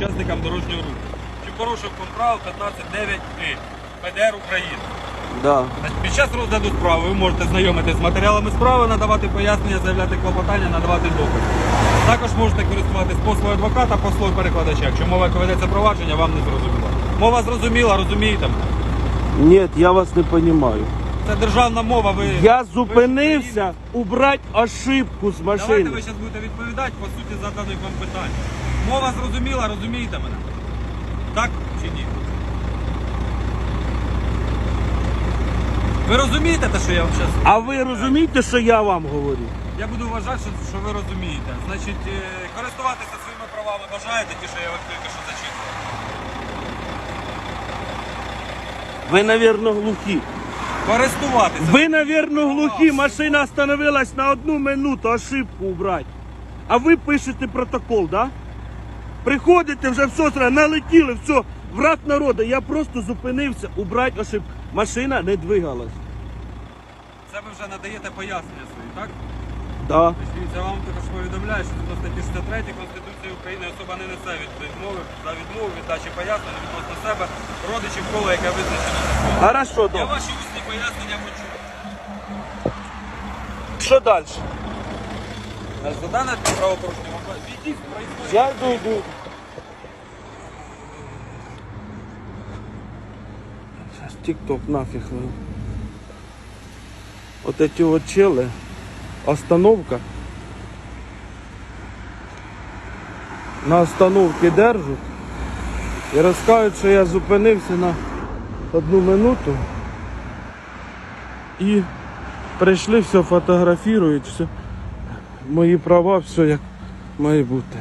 учасникам дорожнього руху. Чи порушив контрал 15.9 ПДР України. Да. Під час розгляду справи ви можете знайомитися з матеріалами справи, надавати пояснення, заявляти клопотання, надавати докази. Також можете користуватись послугою адвоката, послугою перекладача. Якщо мова яка ведеться провадження, вам не зрозуміла. Мова зрозуміла, розумієте? Ні, я вас не розумію. Це державна мова. Ви Я ви зупинився убрати ошибку з Давайте машини. ви зараз будете відповідати по суті заданих вам питань. Мова зрозуміла, розумієте мене? Так чи ні? Ви розумієте те, що я вам зараз? А ви розумієте, що я вам говорю? Я буду вважати, що, що ви розумієте. Значить, е, користуватися своїми правами бажаєте, ті, що я вам тільки що зачитував. Ви, навірно, глухі. Користуватися. Ви, навірно, глухі. Машина остановилась на одну минуту, ошибку убрати. А ви пишете протокол, да? Приходите вже все, налетіли, все, враг народу. Я просто зупинився, убрати ошибку. Машина не двигалась. Це ви вже надаєте пояснення свої, так? Да. Значить, я вам також повідомляю, що статті 63 Конституції України особа не несе відмови за відмову від дачі пояснень відносно себе родичів кола, яке визначено. Хорошо, Я добре. ваші усні пояснення почув. Що далі? За дане правопорушення відійдіть. Я йду, йду. Сейчас тик-ток нафиг. ну. Вот эти вот челы. Остановка. На остановці держать. І розкажуть, що я зупинився на одну минуту. І прийшли, все фотографують, все. Мої права, все як має бути.